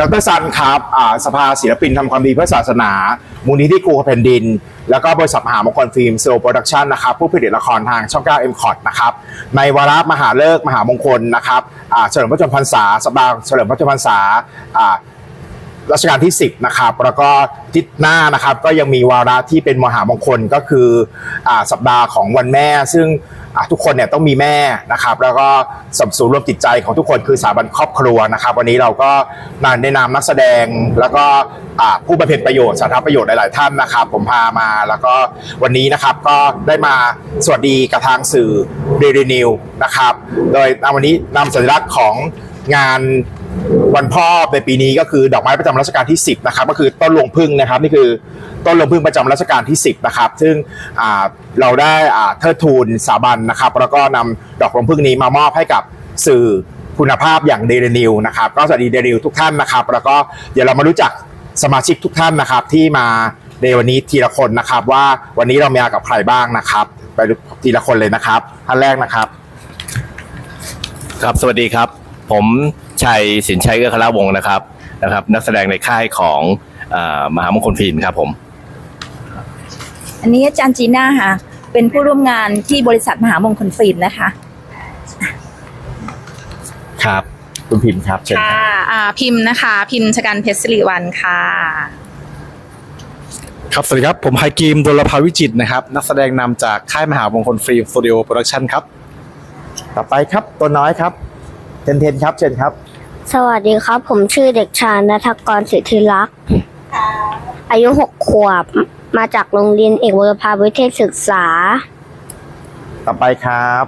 ดรซันครับสภาศิลปินทำความดีเพื่อศาสนา มูลนิธิครูแผ่นดิน แล้วก็บริษัทมหามงคลฟิล์มโซลโปรดักชันนะครับ ผู้ผลิตละครทางช่อง 9 m c o t นะครับ ในวาระมหาเลิกมหามงคลนะครับเฉลิมพระชนมพรรษาสัปดาห์เฉลิมพระชนมพรรษา รัชกาลที่ 10นะครับแล้วก็ทิศหน้านะครับก็ยังมีวาระที่เป็นมหามงคลก็คืออสัปดาห์ของวันแม่ ซึ่งทุกคนเนี่ยต้องมีแม่นะครับ แล้วก็สมสูรวมจิตใจของทุกคนคือสถาบันครอบครัวนะครับ วันนี้เราก็มาในนามนักแสดงแล้วก็ผู้บำเพ็ญประโยชน์สาธารณประโยชน์หลาย ๆ ท่านนะครับ ผมพามาแล้วก็วันนี้นะครับก็ได้มาสวัสดีกับทางสื่อเดลินิวนะครับ โดยวันนี้นำสัญลักษณ์ของงาน วันพ่อในปีนี้ก็คือดอกไม้ประจำรัชกาลที่ 10นะครับก็คือต้นลวงพึ่งนะครับนี่คือต้นลวงพึ่งประจำรัชกาลที่ 10นะครับซึ่งเราได้เทิดทูนสถาบันนะครับแล้วก็นำดอกลวงพึ่งนี้มามอบให้กับสื่อคุณภาพอย่างเดลนิวนะครับก็สวัสดีเดลนิวทุกท่านนะครับ แล้วก็เดี๋ยวเรามารู้จักสมาชิกทุกท่านนะครับที่มาในวันนี้ทีละคนนะครับว่าวันนี้เรามีมากับใครบ้างนะครับ ไปทีละคนเลยนะครับท่านแรกนะครับ ครับสวัสดีครับ ผม ชัยสินชัยเอื้อคลาวงศ์นะครับนะครับ นักแสดงในค่ายของเออมหามงคลฟิล์มครับผม อันนี้อาจารย์จีน่าค่ะ เป็นผู้ร่วมงานที่บริษัทมหามงคลฟิล์มนะคะ ครับคุณพิมพ์ครับเชิญครับค่ะอ่าพิมพ์นะคะ พิมพ์ชกันเพชรสิริวัลค่ะ ครับ สวัสดีครับ ผมไฮกีมดลภาวิจิตรนะครับ นักแสดงนำจากค่ายมหามงคลฟิล์มสตูดิโอโปรดักชั่นครับ ต่อไปครับ ตัวน้อยครับ เทนเทนครับ เชิญครับ สวัสดีครับ ผมชื่อเด็กชายนัทกรสิทธิรักษ์อายุหกขวบ มาจากโรงเรียนเอกบุรพาวิเทศศึกษา ต่อไปครับ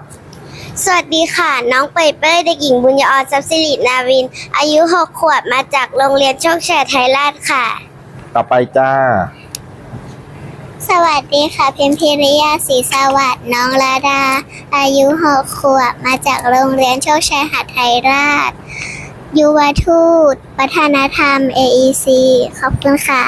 สวัสดีค่ะ น้องเปยเป้ยเด็กหญิงบุญยออนทรัพย์สิรินาวิน อายุหกขวบมาจากโรงเรียนโชคชัยไทยราชค่ะ ต่อไปจ้า สวัสดีค่ะ เพียมพิริยาศรีสวัสดิ์น้องลาดา อายุหกขวบมาจากโรงเรียนโชคชัยหัดไทยราช ยุวทูต วัฒนธรรม AEC ขอบคุณค่ะ